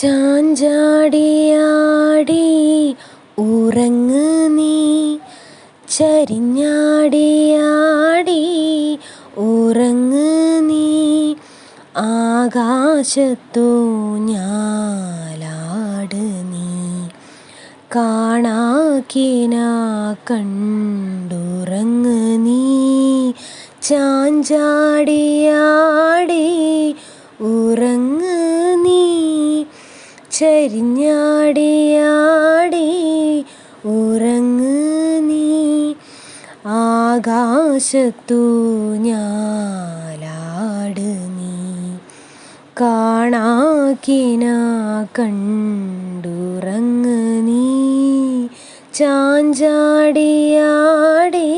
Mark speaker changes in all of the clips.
Speaker 1: ചാഞ്ചാടിയാടി ഉറങ്ങ് നീ. ചരിഞ്ഞാടിയാടി ഉറങ്ങ് നീ. ആകാശത്തു ഞാലാട് നീ. കാണാക്കിന കണ്ടുറങ്ങ് നീ. ചാഞ്ചാടിയാടി ഉറങ്ങ് നീ ചരിഞ്ഞാടിയാടി ഉറങ്ങ് നീ. ആകാശത്തു ഞാലാട് നീ. കാണാക്കിന കണ്ടുറങ്ങ് നീ. ചാഞ്ചാടിയാടി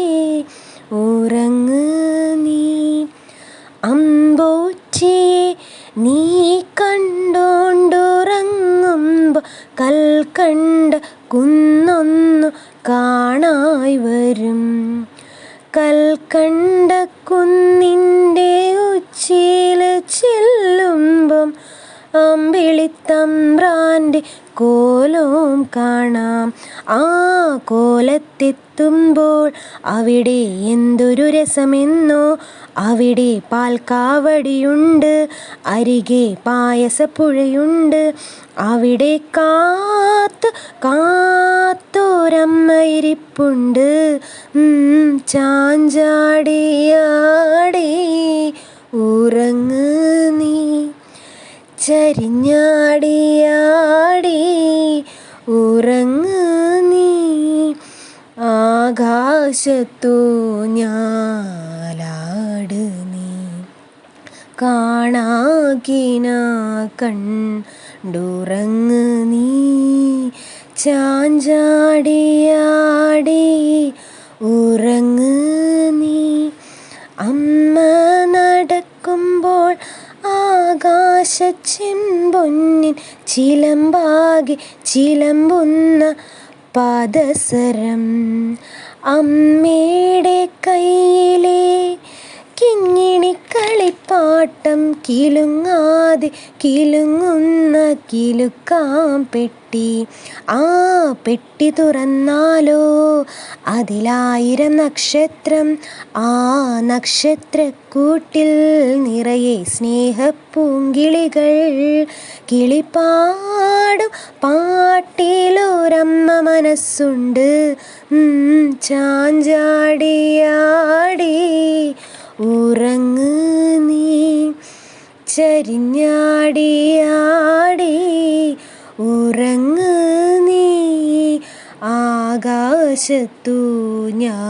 Speaker 1: ഉറങ്ങ് നീ. അമ്പോറ്റിയെ കൽക്കണ്ട കുന്നൊന്നു കാണായി വരും. കൽക്കണ്ട കുന്നിന്റെ ഉച്ചിയിൽ ചെല്ലുമ്പം അമ്പിളിത്തമ്പ്രാന്റെ കോലവും കാണാം. ആ കോലത്തെത്തുമ്പോൾ അവിടെ എന്തൊരു രസമെന്നോ അവിടെ പാൽക്കാവടിയുണ്ട് അരികെ പായസപ്പുഴയുണ്ട് അവിടെ കാത്ത് കാത്തോരമ്മയിരിപ്പുണ്ട്. ചാഞ്ചാടിയാടി ഉറങ്ങ് നീ. ചരിഞ്ഞാടിയാടി ഉറങ്ങ് നീ ആകാശത്തു ഞാലാട് നീ. കാണാകിന കണ്ടുറങ്ങ് നീ. ചാഞ്ചാടിയാടി ഉറങ്ങ് നീ. അമ്മ നടക്കുമ്പോൾ ആകാശച്ചിൻ പൊന്നിൻ ചിലമ്പാകെ ചിലമ്പുന്ന പാദസരം. അമ്മയുടെ കയ്യിലെ കിങ്ങിണി കളിപ്പാട്ടം കിലുങ്ങാതെ കിലുങ്ങുന്ന കിലുക്കാം പെട്ടി. ആ പെട്ടി തുറന്നാലോ? അതിലായിരം നക്ഷത്രം. ആ നക്ഷത്രക്കൂട്ടിൽ നിറയെ സ്നേഹപ്പൂങ്കിളികൾ. കിളിപ്പാടും പാട്ടിലൊരമ്മ മനസ്സുണ്ട്. ചാഞ്ചാടിയാടി. ഉറങ്ങ് നീ ചരിഞ്ഞാടിയാടി. ഉറങ്ങ് നീ ആകാശത്തു ഞാൻ